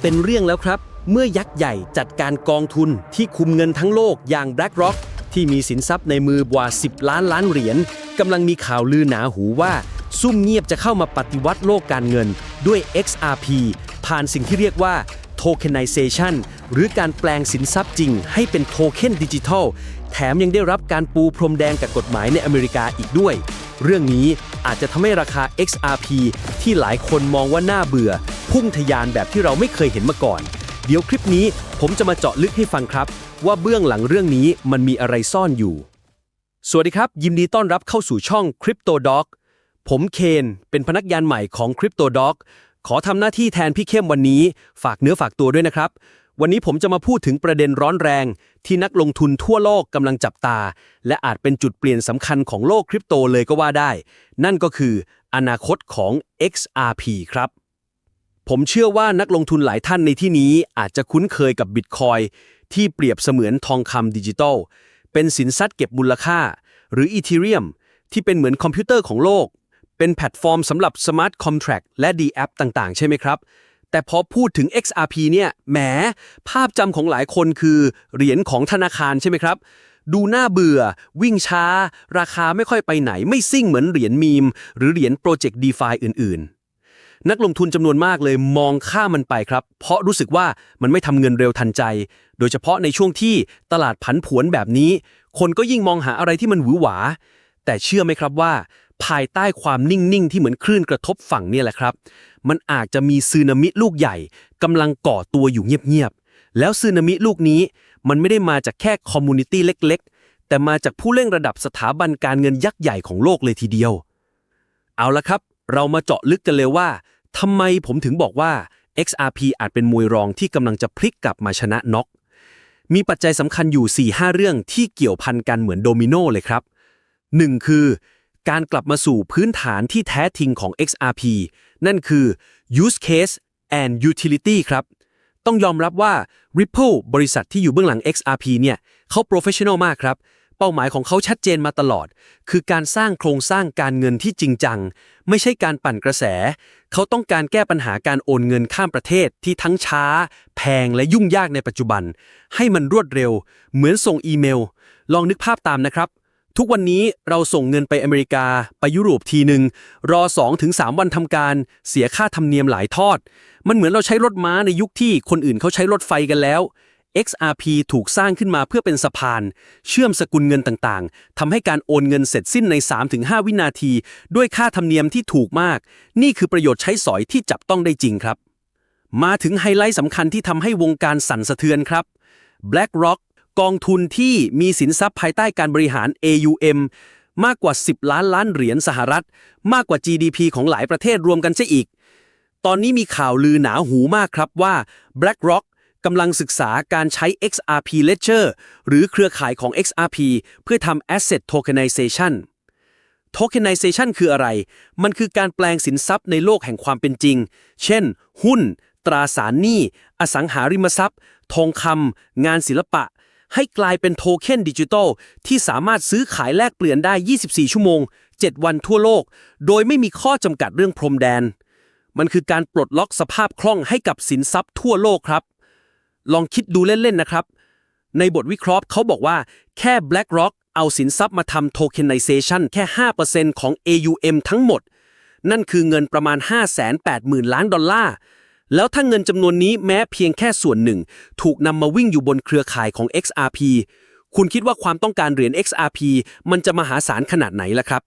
เป็นเรื่องแล้วครับ เมื่อยักษ์ใหญ่จัดการกองทุนที่คุมเงินทั้งโลกอย่าง BlackRock ที่มีสินทรัพย์ในมือกว่า 10 ล้านล้านเหรียญกำลังมีข่าวลือหนาหูว่า ซุ่มเงียบจะเข้ามาปฏิวัติโลกการเงินด้วย XRP ผ่านสิ่งที่เรียกว่า tokenization หรือการแปลงสินทรัพย์จริงให้เป็นโทเค็นดิจิทัล แถมยังได้รับการปูพรมแดงกับกฎหมายในอเมริกาอีกด้วย เรื่องนี้ อาจจะทำให้ราคา XRP ที่หลายคนมองว่าน่าเบื่อ พุ่งทะยานแบบที่เราไม่เคยเห็นมาก่อน เดี๋ยวคลิปนี้ผมจะมาเจาะลึกให้ฟังครับ ว่าเบื้องหลังเรื่องนี้มันมีอะไรซ่อนอยู่ สวัสดีครับ ยินดีต้อนรับเข้าสู่ช่อง Crypto Doc ผมเคนเป็นพนักงานใหม่ของ Crypto Doc ขอทำหน้าที่แทนพี่เข้มวันนี้ ฝากเนื้อฝากตัวด้วยนะครับ วันนี้ผมจะมาพูดถึงประเด็นร้อนแรง ที่นักลงทุนทั่วโลกกำลังจับตา และอาจเป็นจุดเปลี่ยนสำคัญของโลกคริปโตเลยก็ว่าได้ นั่นก็คือ อนาคตของ XRP ครับ ผมเชื่อว่านักลงทุนหลายท่านในที่นี้อาจจะคุ้นเคยกับบิตคอยที่เปรียบเสมือนทองคำดิจิตอลเป็นสินทรัพย์เก็บมูลค่า หรืออีเทเรียมที่เป็นเหมือนคอมพิวเตอร์ของโลก เป็นแพลตฟอร์มสำหรับ Smart Contract และ D App ต่างๆ ใช่ไหมครับ แต่พอพูดถึง XRP เนี่ยแหม ภาพจำของหลายคนคือเหรียญของธนาคารใช่ไหมครับ ดูน่าเบื่อ วิ่งช้า ราคาไม่ค่อยไปไหน ไม่ซิ่งเหมือนเหรียญมีม หรือเหรียญโปรเจกต์ DeFi อื่น ๆ นักลงทุนจำนวนมากเลยมองข้ามมันไปครับ เพราะรู้สึกว่ามันไม่ทำเงินเร็วทันใจ โดยเฉพาะในช่วงที่ตลาดผันผวนแบบนี้ คนก็ยิ่งมองหาอะไรที่มันหวือหวา แต่เชื่อไหมครับว่า ภายใต้ความนิ่ง ๆ ที่เหมือนคลื่นกระทบฝั่งเนี่ยแหละครับ มันอาจจะมีซึนามิลูกใหญ่กำลังก่อตัวอยู่เงียบ ๆ แล้วซึนามิลูกนี้มันไม่ได้มาจากแค่คอมมูนิตี้เล็ก ๆ แต่มาจากผู้เล่นระดับสถาบันการเงินยักษ์ใหญ่ของโลกเลยทีเดียว เอาละครับ เรามาเจาะลึกกันเลยว่าทำไมผมถึงบอกว่า XRP อาจเป็นมวยรองที่กำลังจะพลิกกลับมาชนะน็อกมีปัจจัยสำคัญอยู่ 4-5 เรื่องที่เกี่ยวพันกันเหมือนโดมิโนเลยครับ 1. คือ การกลับมาสู่พื้นฐานที่แท้จริงของ XRP นั่นคือ use case and utility ครับ ต้องยอมรับว่า Ripple บริษัทที่อยู่เบื้องหลัง XRP เนี่ยเขา professional มากครับ เป้าหมายของเขาชัดเจนมาตลอด คือการสร้างโครงสร้างการเงินที่จริงจัง ไม่ใช่การปั่นกระแส เขาต้องการแก้ปัญหาการโอนเงินข้ามประเทศที่ทั้งช้า แพงและยุ่งยากในปัจจุบัน ให้มันรวดเร็ว เหมือนส่งอีเมล ลองนึกภาพตามนะครับ ทุกวันนี้เราส่งเงินไปอเมริกาไปยุโรปทีหนึ่งรอ 2-3 วันทำการ เสียค่าธรรมเนียมหลายทอด มันเหมือนเราใช้รถม้าในยุคที่คนอื่นเขาใช้รถไฟกันแล้ว XRP ถูกสร้างขึ้นมาเพื่อเป็นสะพาน เชื่อมสกุลเงินต่างๆทำให้การโอนเงินเสร็จสิ้นใน 3-5 วินาที ด้วยค่าธรรมเนียมที่ถูกมาก นี่คือประโยชน์ใช้สอยที่จับต้องได้จริงครับ มาถึงไฮไลท์สำคัญที่ทำให้วงการสั่นสะเทือนครับ BlackRock กองทุนที่มีสินทรัพย์ภายใต้การบริหาร AUM มากกว่า 10 ล้านล้านเหรียญสหรัฐ มากกว่า GDP ของหลายประเทศรวมกันซะอีก ตอนนี้มีข่าวลือหนาหูมากครับว่า BlackRock กำลังศึกษาการใช้ XRP Ledger หรือเครือข่ายของ XRP เพื่อทำ Asset Tokenization Tokenization คืออะไร มันคือการแปลงสินทรัพย์ในโลกแห่งความเป็นจริง เช่น หุ้น ตราสารหนี้ อสังหาริมทรัพย์ ทองคำ งานศิลปะ ให้กลายเป็นโทเค็นดิจิทัลที่สามารถซื้อขายแลกเปลี่ยนได้ 24 ชั่วโมง 7 วันทั่วโลก โดยไม่มีข้อจำกัดเรื่องพรมแดน มันคือการปลดล็อกสภาพคล่องให้กับสินทรัพย์ทั่วโลกครับ ลองคิดดูเล่นๆนะครับ ในบทวิเคราะห์เขาบอกว่าแค่ BlackRock เอาสินทรัพย์มาทำ tokenization แค่ 5%ของ AUM ทั้งหมด นั่นคือเงินประมาณ 580,000 ล้านดอลลาร์ แล้วถ้าเงินจำนวนนี้แม้เพียงแค่ส่วนหนึ่ง ถูกนำมาวิ่งอยู่บนเครือข่ายของ XRP คุณคิดว่าความต้องการเหรียญ XRP มันจะมหาศาลขนาดไหนล่ะครับ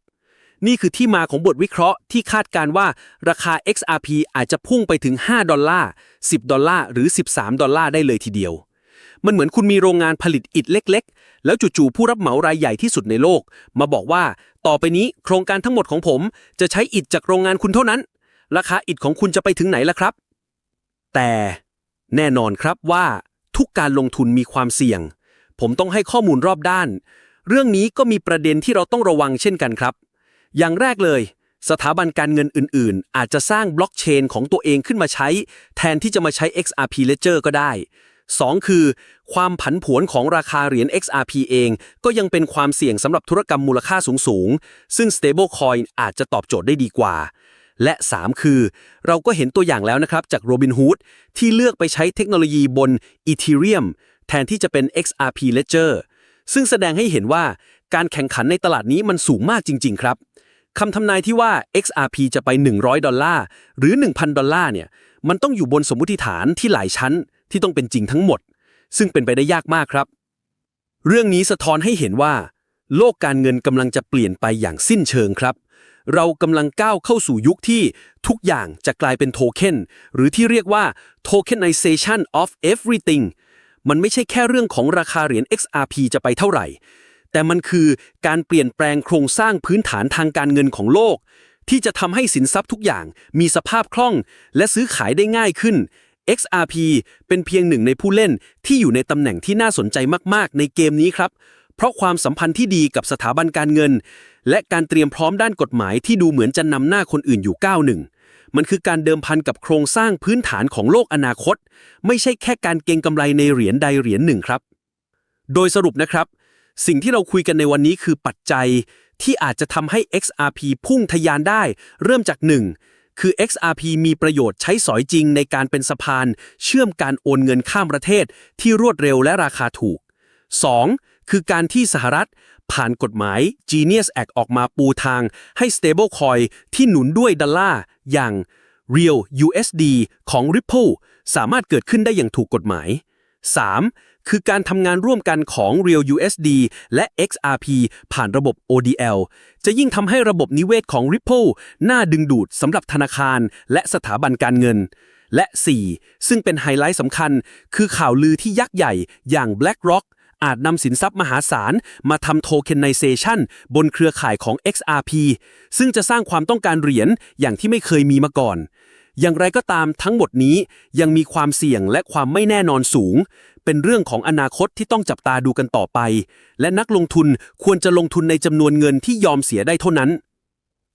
นี่คือที่มาของบทวิเคราะห์ที่คาดการว่าราคา XRP อาจจะพุ่งไปถึง 5 ดอลลาร์ 10 ดอลลาร์ หรือ 13 ดอลลาร์ได้เลยทีเดียว มันเหมือนคุณมีโรงงานผลิตอิฐเล็ก ๆ แล้วจู่ๆผู้รับเหมารายใหญ่ที่สุดในโลก มาบอกว่า ต่อไปนี้โครงการทั้งหมดของผม จะใช้อิฐจากโรงงานคุณเท่านั้น ราคาอิฐของคุณจะไปถึงไหนล่ะครับ แต่แน่นอนครับว่าทุกการลงทุนมีความเสี่ยง ผมต้องให้ข้อมูลรอบด้าน เรื่องนี้ก็มีประเด็นที่เราต้องระวังเช่นกันครับ อย่างแรกเลย สถาบันการเงินอื่น ๆ อาจจะสร้างบล็อกเชนของตัวเองขึ้นมาใช้ แทนที่จะมาใช้ XRP Ledger ก็ได้ 2 คือ ความผันผวนของราคาเหรียญ XRP เอง ก็ยังเป็นความเสี่ยงสำหรับธุรกรรมมูลค่าสูง ๆ ซึ่ง stablecoin อาจจะตอบโจทย์ได้ดีกว่า และ 3 คือ เราก็เห็นตัวอย่างแล้วนะครับจาก Robinhood ที่เลือกไปใช้เทคโนโลยีบน Ethereum แทนที่จะเป็น XRP Ledger ซึ่งแสดงให้เห็นว่าการแข่งขันในตลาดนี้มันสูงมากจริง ๆ ครับคำทำนายที่ว่า XRP จะไป 100 ดอลลาร์หรือ 1,000 ดอลลาร์เนี่ยมันต้องอยู่บนสมมุติฐานที่หลายชั้นที่ต้องเป็นจริงทั้งหมด ซึ่งเป็นไปได้ยากมากครับ เรื่องนี้สะท้อนให้เห็นว่า โลกการเงินกำลังจะเปลี่ยนไปอย่างสิ้นเชิงครับ เรากำลังก้าวเข้าสู่ยุคที่ทุกอย่างจะกลายเป็นโทเค็นหรือที่เรียกว่า tokenization of everything มันไม่ใช่แค่เรื่องของราคาเหรียญ XRP จะไปเท่าไหร่ แต่มันคือการเปลี่ยนแปลงโครงสร้างพื้นฐานทางการเงินของโลก ที่จะทำให้สินทรัพย์ทุกอย่างมีสภาพคล่อง และซื้อขายได้ง่ายขึ้น XRP เป็นเพียงหนึ่งในผู้เล่นที่อยู่ในตำแหน่งที่น่าสนใจมาก ๆ ในเกมนี้ครับ เพราะความสัมพันธ์ที่ดีกับสถาบันการเงิน และการเตรียมพร้อมด้านกฎหมายที่ดูเหมือนจะนำหน้าคนอื่นอยู่ก้าวหนึ่งมันคือการเดิมพันกับโครงสร้างพื้นฐานของโลกอนาคต ไม่ใช่แค่การเก็งกำไรในเหรียญใดเหรียญหนึ่งครับ โดยสรุปนะครับ สิ่งที่เราคุยกันในวันนี้คือปัจจัยที่อาจจะทำให้ XRP พุ่งทะยานได้ เริ่มจาก 1. คือ XRP มีประโยชน์ใช้สอยจริงในการเป็นสะพาน เชื่อมการโอนเงินข้ามประเทศที่รวดเร็วและราคาถูก 2. คือการที่สหรัฐ ผ่านกฎหมาย Genius Act ออกมาปูทางให้ stablecoin ที่หนุนด้วยดอลลาร์อย่าง Real USD ของ Ripple สามารถเกิดขึ้นได้อย่างถูกกฎหมาย 3. คือการทำงานร่วมกันของ Real USD และ XRP ผ่านระบบ ODL จะยิ่งทำให้ระบบนิเวศของ Ripple น่าดึงดูดสำหรับธนาคารและสถาบันการเงิน และ 4. ซึ่งเป็นไฮไลท์สำคัญ คือข่าวลือที่ยักษ์ใหญ่อย่าง BlackRock อาจนำสินทรัพย์มหาศาล มาทำโทเคนไนเซชันบนเครือข่ายของ XRP ซึ่งจะสร้างความต้องการเหรียญอย่างที่ไม่เคยมีมาก่อน อย่างไรก็ตามทั้งหมดนี้ยังมีความเสี่ยงและความไม่แน่นอนสูง เป็นเรื่องของอนาคตที่ต้องจับตาดูกันต่อไป และนักลงทุนควรจะลงทุนในจำนวนเงินที่ยอมเสียได้เท่านั้น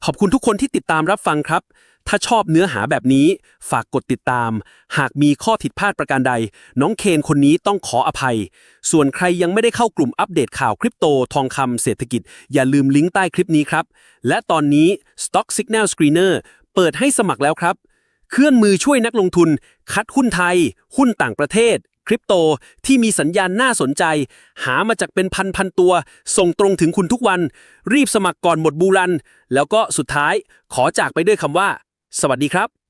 ขอบคุณทุกคนที่ติดตามรับฟังครับ ถ้าชอบเนื้อหาแบบนี้ ฝากกดติดตาม หากมีข้อผิดพลาดประการใด น้องเคนคนนี้ต้องขออภัย ส่วนใครยังไม่ได้เข้ากลุ่มอัปเดตข่าวคริปโตทองคำเศรษฐกิจ อย่าลืมลิงก์ใต้คลิปนี้ครับ และตอนนี้ Stock Signal Screener เปิดให้สมัครแล้วครับ เคลื่อนมือช่วยนักลงทุน คัดหุ้นไทย หุ้นต่างประเทศคริปโตที่มีสัญญาณน่าสนใจ หามาจากเป็นพันพันๆตัว ส่งตรงถึงคุณทุกวัน รีบสมัครก่อนหมดบูรัน แล้วก็สุดท้ายขอจากไปด้วยคำว่า สวัสดีครับ